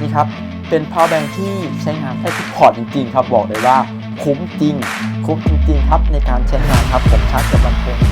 นี่ครับ เป็น power bank ที่ใช้งานได้ทุกพอร์ตจริงๆ ครับ บอกเลยว่าคุ้มจริง คุ้มจริงๆ ครับในการใช้งานครับผมชาร์จกับลำโพง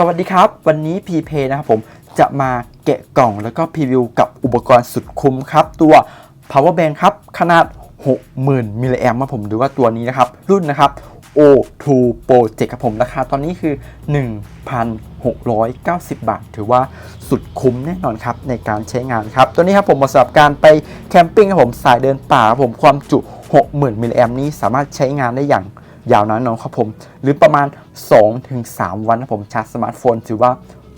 สวัสดีครับ วันนี้ p p นะครับผมจะมาแกะกล่องแล้วก็พรีวิวกับอุปกรณ์สุดคุ้มครับ ตัว power bank ครับ ขนาด 60,000 มิลลิแอมครับผมหรือว่าตัวนี้นะครับ รุ่นนะครับ O2 Project ครับผมราคาตอนนี้คือ 1,690 บาท ถือว่าสุดคุ้มแน่นอนครับ ในการใช้งานครับ ตัวนี้ครับผมเหมาะสำหรับการไปแคมปิ้งครับผมสายเดินป่าครับผมความจุ 60,000 มิลลิแอมนี้สามารถใช้งานได้อย่าง ยาวนานนอนครับผม หรือประมาณ 2-3 วันนะผมชาร์จสมาร์ทโฟนถือว่า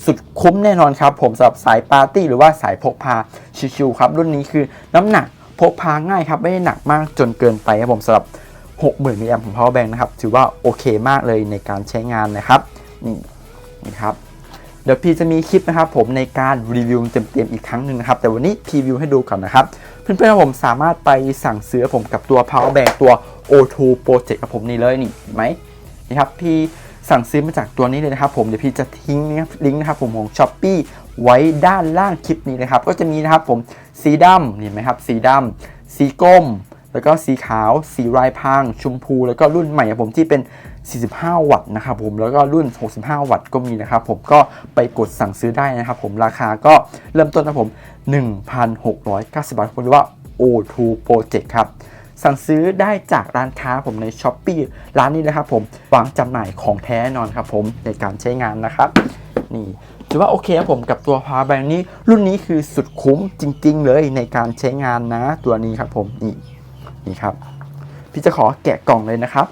สุดคุ้มแน่นอนครับ ผมสำหรับสายปาร์ตี้หรือว่าสายพกพาชิวๆครับ รุ่นนี้คือน้ำหนักพกพาง่ายครับ ไม่ได้หนักมากจนเกินไปครับผมสำหรับ 60,000มิลลิแอมของ power bank นะครับ ถือว่าโอเคมากเลยในการใช้งานนะครับนี่นี่ครับเดี๋ยวพี่จะมีคลิปนะครับผมในการรีวิวเต็มๆอีกครั้งหนึ่งนะครับ แต่วันนี้พรีวิวให้ดูก่อนนะครับ เพื่อนๆผมสามารถไปสั่งซื้อผมกับตัว power bank ตัว O2 Project กับผมนี่เลยนี่เห็นไหมนี่ครับพี่สั่งซื้อมาจากตัวนี้เลยนะครับผมเดี๋ยวพี่จะทิ้งลิงก์นะครับผมของ s h อ p e e ไว้ด้านล่างคลิปนี้นะครับ ก็จะมีนะครับผมสีดำเห็นไหมครับ สีดำสีก้ม แล้วก็สีขาว สีลายพราง ชมพู แล้วก็รุ่นใหม่ครับผมที่เป็น 45 วัตต์นะครับผมแล้วก็รุ่น 65 วัตต์ก็มีนะครับผมก็ไปกดสั่งซื้อได้นะครับผมราคาก็เริ่มต้นนะผม 1,690 บาทผมหรือว่า O2 Project ครับสั่งซื้อได้จากร้านค้าผมใน s h อ p e e ร้านนี้นะครับผมวางจำหน่ายของแท้นอนครับผมในการใช้งานนะครับนี่ถือว่าโอเคครับผมกับตัว power bank นี้รุ่นนี้คือสุดคุ้มจริง ๆ เลยในการใช้งานนะ ตัวนี้ครับผมนี่นี่ครับ พี่จะขอแกะกล่องเลยนะครับ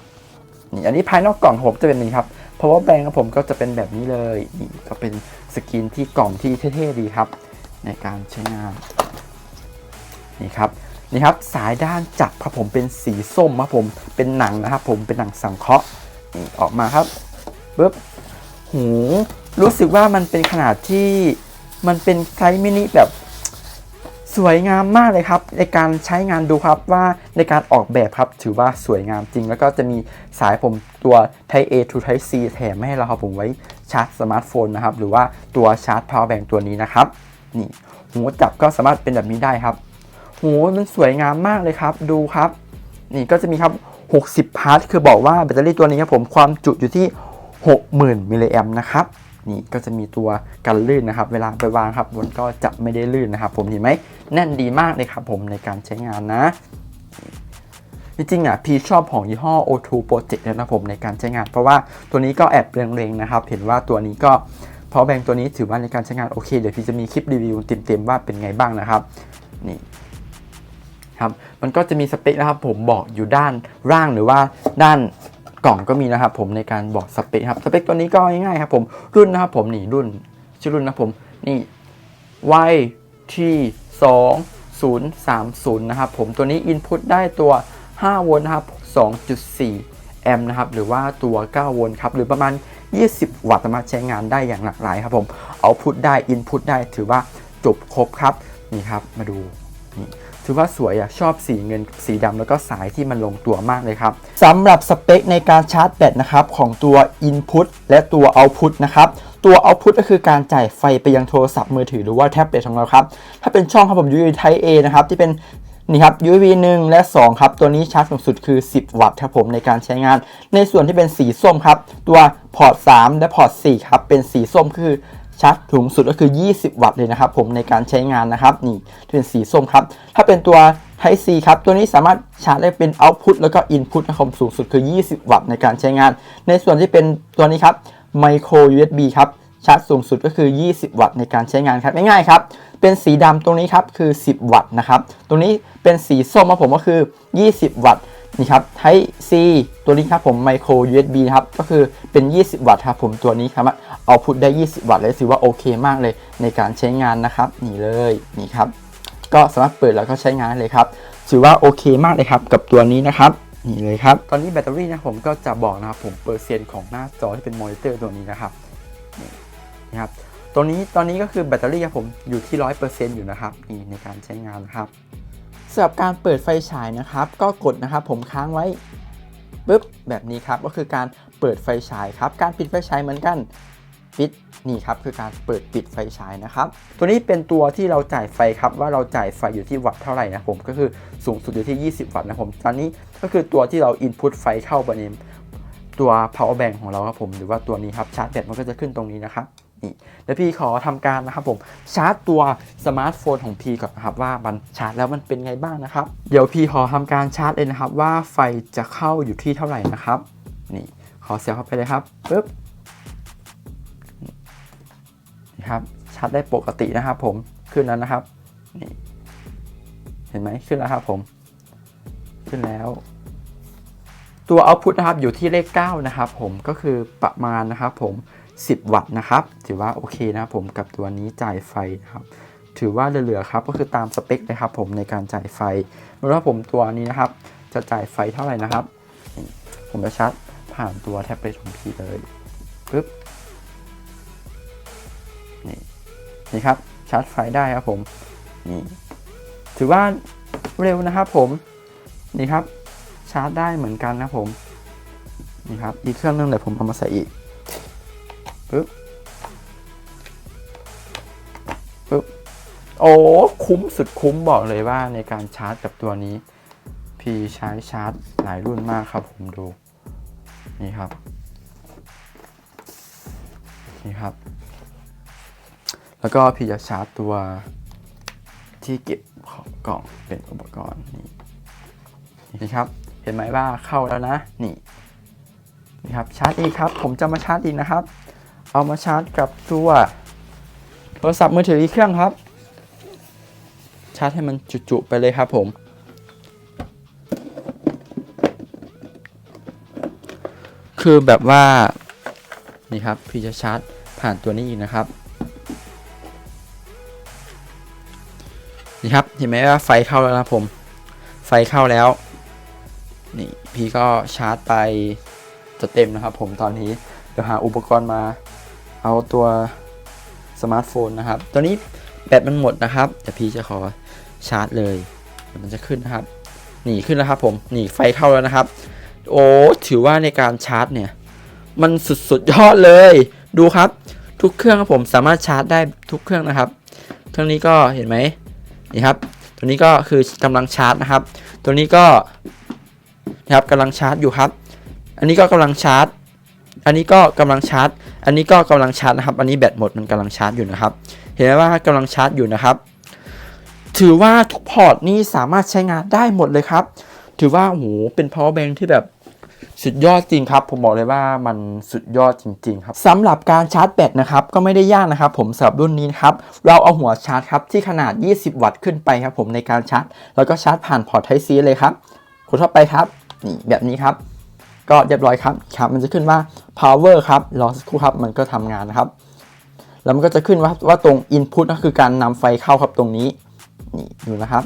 นี่อันนี้ภายนอกกล่องผมจะเป็นนี้ครับ power bank ของผมก็จะเป็นแบบนี้เลยนี่ก็เป็นสกรีนที่กล่องที่เท่ๆดีครับ ในการใช้งานนี่ครับนี่ครับสายด้านจับครับผมเป็นสีส้มครับผมเป็นหนังนะครับผมเป็นหนังสังเคราะห์นี่ออกมาครับปึ๊บหูรู้สึกว่ามันเป็นขนาดที่มันเป็นไซส์มินิแบบ สวยงามมากเลยครับ ในการใช้งานดูครับว่าในการออกแบบครับถือว่าสวยงามจริง แล้วก็จะมีสายผมตัว Type A to Type C แถมให้เราครับผมไว้ชาร์จสมาร์ทโฟนนะครับ หรือว่าตัวชาร์จ power bank ตัวนี้นะครับ นี่หูจับก็สามารถเป็นแบบนี้ได้ครับโหมันสวยงามมากเลยครับ ดูครับ นี่ก็จะมีครับ 60 พาร์ทคือบอกว่าแบตเตอรี่ตัวนี้ครับผมความจุอยู่ที่ 60,000มิลลิแอมนะครับ นี่ก็จะมีตัวกันลื่นนะครับ เวลาไปวางครับบนก็จะไม่ได้ลื่นนะครับ ผมเห็นไหมแน่นดีมากเลยครับผมในการใช้งานนะจริงๆอะพี่ชอบของยี่ห้อ O2 Project นะครับผมในการใช้งาน เพราะว่าตัวนี้ก็แอบเรงๆนะครับ เห็นว่าตัวนี้ก็พอแบงตัวนี้ถือว่าในการใช้งานโอเคเดี๋ยวพี่จะมีคลิปรีวิวเต็มๆว่าเป็นไงบ้างนะครับนี่ครับมันก็จะมีสเปคนะครับผมบอกอยู่ด้านล่างหรือว่าด้าน กล่องก็มีนะครับผมในการบอกสเปคครับสเปคตัวนี้ก็ง่ายๆครับผมรุ่นนะครับผมนี่รุ่นชื่อรุ่นนะครับผมนี่ YT 2 0 3 0นะครับผมตัวนี้ Input ได้ตัว 5 โวลต์นะครับ 2.4 แอมป์นะครับหรือว่าตัว 9 โวลต์ครับหรือประมาณ 20 วัตต์สามารถใช้งานได้อย่างหลากหลายครับผมเอาพุทได้ Input ได้ถือว่าจบครบครับนี่ครับมาดูนี่ ถือว่าสวยอะชอบสีเงินสีดำแล้วก็สายที่มันลงตัวมากเลยครับสำหรับสเปคในการชาร์จแบตนะครับของตัว Input และตัว Output นะครับตัว Output ก็คือการจ่ายไฟไปยังโทรศัพท์มือถือหรือว่าแท็บเล็ตของเราครับถ้าเป็นช่องครับผม USB Type A นะครับที่เป็นนี่ครับ USB 1 และ 2 ครับ ตัวนี้ชาร์จสูงสุดคือ 10 วัตต์ครับผมในการใช้งาน ในส่วนที่เป็นสีส้มครับ ตัวพอร์ต 3 และพอร์ต 4 ครับ เป็นสีส้มคือ ชาร์จสูงสุดก็คือ 20 วัตต์เลยนะครับผมในการใช้งานนะครับนี่เป็นสีส้มครับ ถ้าเป็นตัว Type C ครับ ตัวนี้สามารถชาร์จได้เป็น Output แล้วก็ Input นะครับสูงสุดคือ 20 วัตต์ในการใช้งาน ในส่วนที่เป็นตัวนี้ครับ Micro USB ครับชาร์จสูงสุดก็คือ 20 วัตต์ในการใช้งานครับง่ายๆครับ เป็นสีดำตรงนี้ครับคือ 10 วัตต์นะครับ ตรงนี้เป็นสีส้มมาผมก็คือ 20 วัตต์ นี่ครับ Type C ตัวนี้ครับผม Micro USB นะครับ ก็คือเป็น 20 วัตต์ครับผมตัวนี้ครับเอาพุทได้ 20 วัตต์เลยถือว่าโอเคมากเลยในการใช้งานนะครับ นี่เลยนี่ครับ ก็สามารถเปิดแล้วก็ใช้งานเลยครับ ถือว่าโอเคมากเลยครับ กับตัวนี้นะครับนี่เลยครับ ตอนนี้แบตเตอรี่นะผมก็จะบอกนะครับผมเปอร์เซ็นต์ของหน้าจอที่เป็นมอนิเตอร์ตัวนี้นะครับนะครับตตัวนี้ตอนนี้ก็คือแบตเตอรี่ครับผมอยู่ที่ 100%อยู่นะครับนี่ในการใช้งานนะครับ สำหรับการเปิดไฟฉายนะครับ ก็กดนะครับผมค้างไว้ปุ๊บแบบนี้ครับก็คือการเปิดไฟฉายครับ การปิดไฟฉายเหมือนกันปิดนี่ครับคือการเปิดปิดไฟฉายนะครับ ตัวนี้เป็นตัวที่เราจ่ายไฟครับว่าเราจ่ายไฟอยู่ที่วัตต์เท่าไหร่นะผมก็คือสูงสุดอยู่ที่ 20 วัตต์นะผมตอนนี้ก็คือตัวที่เรา input ไฟเข้าไปในตัว power bank ของเราครับผมหรือว่าตัวนี้ครับชาร์จแบตมันก็จะขึ้นตรงนี้นะครับ นี่เดี๋ยวพี่ขอทำการนะครับผมชาร์จตัวสมาร์ทโฟนของพี่ก่อนนะครับว่ามันชาร์จแล้วมันเป็นไงบ้างนะครับ เดี๋ยวพี่ขอทำการชาร์จเลยนะครับ ว่าไฟจะเข้าอยู่ที่เท่าไหร่นะครับ นี่ขอเสียบเข้าไปเลยครับปึ๊บนี่ครับชาร์จได้ปกตินะครับ ผมขึ้นแล้วนะครับนี่เห็นไหมขึ้นแล้วครับผมขึ้นแล้วตัวเอาพุทนะครับอยู่ที่เลข 9 นะครับผมก็คือประมาณนะครับผม 10 วัตต์นะครับ ถือว่าโอเคนะครับผมกับตัวนี้จ่ายไฟนะครับ ถือว่าเหลือๆครับก็คือตามสเปคเลยครับผมในการจ่ายไฟไม่ว่าผมตัวนี้นะครับ จะจ่ายไฟเท่าไหร่นะครับ ผมจะชาร์จผ่านตัวแท็บเล็ตของพี่เลยปึ๊บนี่นี่ครับชาร์จไฟได้ครับผมนี่ถือว่าเร็วนะครับผมนี่ครับชาร์จได้เหมือนกันนะผมนี่ครับอีกเครื่องนึงเดี๋ยวผมเอามาใส่อีก ปึ๊บปึ๊บโอ้คุ้มสุดคุ้มบอกเลยว่าในการชาร์จกับตัวนี้ พี่ใช้ชาร์จหลายรุ่นมากครับผมดู นี่ครับ นี่ครับ แล้วก็พี่จะชาร์จตัวที่เก็บของกล่องเป็นอุปกรณ์นี่นี่ครับ เห็นไหมว่าเข้าแล้วนะ นี่นี่ครับชาร์จอีกครับ ผมจะมาชาร์จอีกนะครับ เอามาชาร์จกับตัวโทรศัพท์มือถืออีกเครื่องครับ ชาร์จให้มันจุๆไปเลยครับผม คือแบบว่า นี่ครับ พี่จะชาร์จผ่านตัวนี้อีกนะครับ นี่ครับ เห็นไหมว่าไฟเข้าแล้วนะผม ไฟเข้าแล้ว นี่พี่ก็ชาร์จไปจะเต็มนะครับผมตอนนี้ เดี๋ยวหาอุปกรณ์มา เอาตัวสมาร์ทโฟนนะครับ ตัวนี้แบตมันหมดนะครับแต่พี่จะขอชาร์จเลยเดี๋ยวมันจะขึ้นนะครับหนีขึ้นแล้วครับผมหนีไฟเข้าแล้วนะครับ โอ้ถือว่าในการชาร์จเนี่ย มันสุดสุดยอดเลย ดูครับ ทุกเครื่องครับผมสามารถชาร์จได้ทุกเครื่องนะครับเครื่องนี้ก็เห็นไหมนี่ครับ ตัวนี้ก็คือกำลังชาร์จนะครับ ตัวนี้ก็นะครับกำลังชาร์จอยู่ครับ อันนี้ก็กำลังชาร์จ อันนี้ก็กำลังชาร์จ อันนี้ก็กำลังชาร์จนะครับ อันนี้แบตหมดมันกำลังชาร์จอยู่นะครับ เห็นไหมว่ากำลังชาร์จอยู่นะครับ ถือว่าทุกพอร์ตนี่สามารถใช้งานได้หมดเลยครับ ถือว่าโอ้โหเป็น power bank ที่แบบสุดยอดจริงครับ ผมบอกเลยว่ามันสุดยอดจริง ๆ ครับสำหรับการชาร์จแบตนะครับ ก็ไม่ได้ยากนะครับ ผมสำหรับรุ่นนี้ครับ เราเอาหัวชาร์จครับที่ขนาด 20 วัตต์ขึ้นไปครับ ผมในการชาร์จ แล้วก็ชาร์จผ่านพอร์ต Type C เลยครับกดเข้าไปครับ นี่แบบนี้ครับ ก็เรียบร้อยครับครับมันจะขึ้นว่า power ครับรอสักครู่ครับมันก็ทำงานนะครับ แล้วมันก็จะขึ้นว่าว่าตรง input ก็คือการนำไฟเข้าครับตรงนี้นี่ดูนะครับ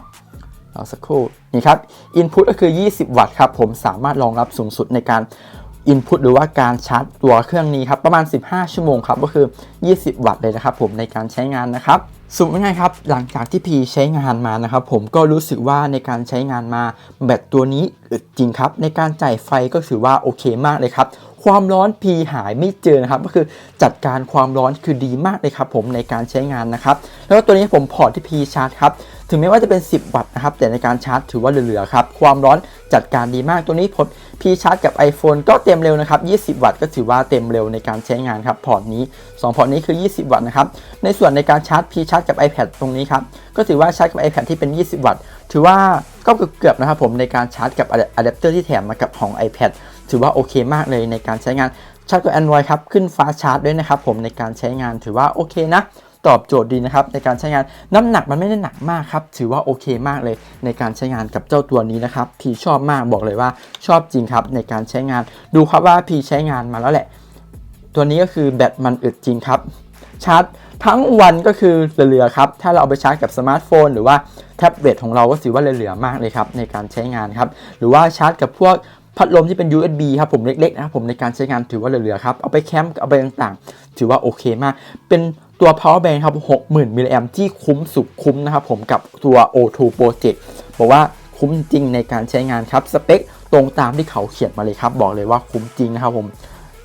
รอสักครู่นี่ครับ Input ก็คือ 20 วัตต์ครับผมสามารถรองรับสูงสุดในการ Input หรือว่าการชาร์จตัวเครื่องนี้ครับประมาณ 15 ชั่วโมงครับก็คือ 20 วัตต์เลยนะครับผมในการใช้งานนะครับ สรุปง่ายครับหลังจากที่พีใช้งานมานะครับผมก็รู้สึกว่าในการใช้งานมาแบตตัวนี้อึดจริงครับ ในการจ่ายไฟก็ถือว่าโอเคมากเลยครับ ความร้อนพีหายไม่เจอนะครับก็คือจัดการความร้อนคือดีมากเลยครับผมในการใช้งานนะครับแล้วตัวนี้ผมพอร์ตที่พีชาร์จครับถึงแม้ว่าจะเป็น 10 วัตต์นะครับแต่ในการชาร์จถือว่าเหลือๆครับความร้อนจัดการดีมากตัวนี้ผมพีชาร์จกับ iPhone ก็เต็มเร็วนะครับ 20 วัตต์ก็ถือว่าเต็มเร็วในการใช้งานครับพอร์ตนี้ 2 พอร์ตนี้คือ 20 วัตต์นะครับในส่วนในการชาร์จพีชาร์จกับ iPad ตรงนี้ครับก็ถือว่าชาร์จกับ iPad ที่เป็น 20 วัตต์ถือว่าก็เกือบๆนะครับผมในการชาร์จกับอะแดปเตอร์ที่แถมมากับของ iPad ถือว่าโอเคมากเลยในการใช้งานชาร์จกับ Android ครับ ขึ้นฟ้าชาร์จด้วยนะครับผมในการใช้งานถือว่าโอเคนะตอบโจทย์ดีนะครับในการใช้งานน้ำหนักมันไม่ได้หนักมากครับ ถือว่าโอเคมากเลยในการใช้งานกับเจ้าตัวนี้นะครับพี่ชอบมากบอกเลยว่าชอบจริงครับในการใช้งานดูครับว่าพี่ใช้งานมาแล้วแหละ ตัวนี้ก็คือแบตมันอึดจริงครับชาร์จทั้งวันก็คือเหลือๆครับ ถ้าเราเอาไปชาร์จกับสมาร์ทโฟน หรือว่าแท็บเล็ตของเราก็ถือว่าเหลือๆมากเลยครับในการใช้งานครับ หรือว่าชาร์จกับพวก พัดลมที่เป็น USB ครับผมเล็กๆนะครับผมในการใช้งานถือว่าเหลือๆครับ เอาไปแคมป์เอาไปต่างๆ ถือว่าโอเคมาก เป็นตัว power bank ครับ 60,000มิลลิแอมที่คุ้มสุดคุ้มนะครับผมกับตัว O2 Project บอกว่าคุ้มจริงในการใช้งานครับ สเปคตรงตามที่เขาเขียนมาเลยครับ บอกเลยว่าคุ้มจริงนะครับผม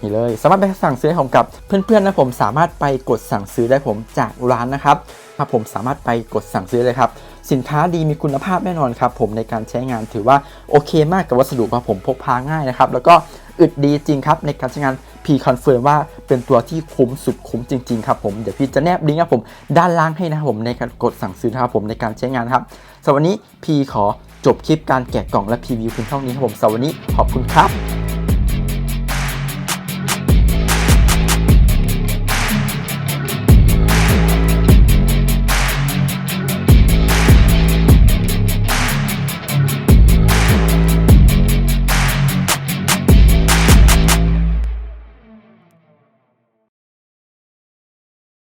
นี่เลย สามารถไปสั่งซื้อผมกับเพื่อนๆนะผมสามารถไปกดสั่งซื้อได้ผมจากร้านนะครับครับผมสามารถไปกดสั่งซื้อเลยครับ สินค้าดีมีคุณภาพแน่นอนครับผมในการใช้งานถือว่าโอเคมากกับวัสดุครับผมพกพาง่ายนะครับแล้วก็อึดดีจริงครับในการใช้งาน P confirm ว่าเป็นตัวที่คุ้มสุดคุ้มจริงๆครับผมเดี๋ยวพี่จะแนบลิงก์ครับผมด้านล่างให้นะครับผมในการกดสั่งซื้อนะครับผมในการใช้งานครับสำหรับวันนี้พี่ขอจบคลิปการแกะกล่องและพรีวิวเพียงเท่านี้ครับผมสำหรับวันนี้ขอบคุณครับ